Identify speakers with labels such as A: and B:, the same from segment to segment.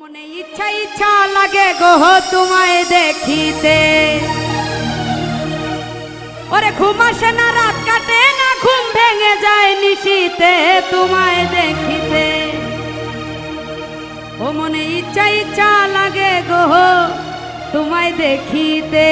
A: মনে ইচ্ছা ইচ্ছা লাগে গো তোমায় দেখিতে। ওরে ঘুম আসে না, রাত কাটে না, ঘুম ভেঙে যায় নিশিতে তোমায় দেখিতে। ও মনে ইচ্ছা ইচ্ছা লাগে গো তোমায় দেখিতে।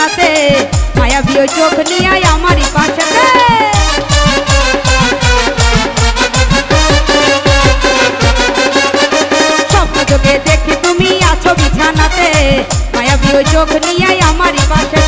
A: কাছে মায়াবী ওই চোখ নিয়ে আমারই পাশে। স্বপ্ন চোখে দেখি তুমি আছো বিছানাতে। মায়াবী ওই চোখ নিয়ে আমারই পাশে।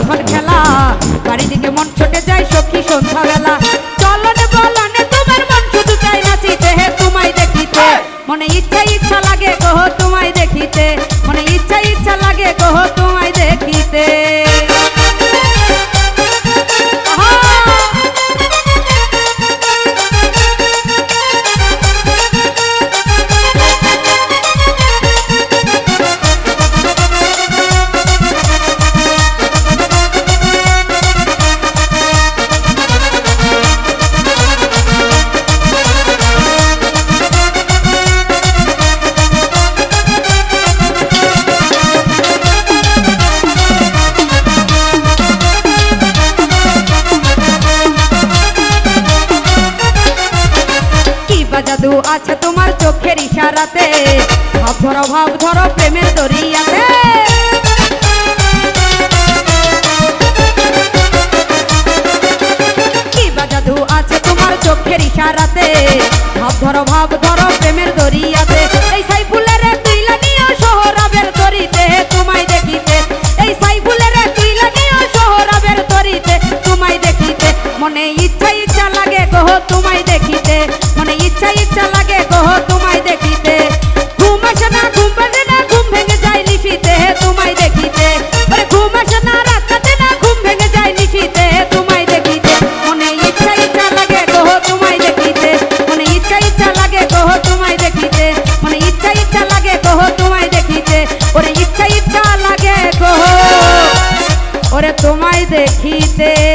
A: যখন খেলা বাড়ি দিকে মন ছোট জাদু আছে তোমার চোখের ইশারাতে। ভাব ধরো ভাব ধরো, প্রেমের দরিয়াতে। আছে তোমার চোখের ইশারাতে? ভাব ধরো ভাব ধরো, প্রেমের দরিয়াতে। এই সাইফুলের তুইলা নিয়ে শহরাবের দরিতে তোমায় দেখিতে। এই সাইফুলের তুইলা নিয়ে শহরাবের দরিতে তোমায় দেখিতে। মনে ইচ্ছা ইচ্ছা লাগে কহ তোমায় দেখিতে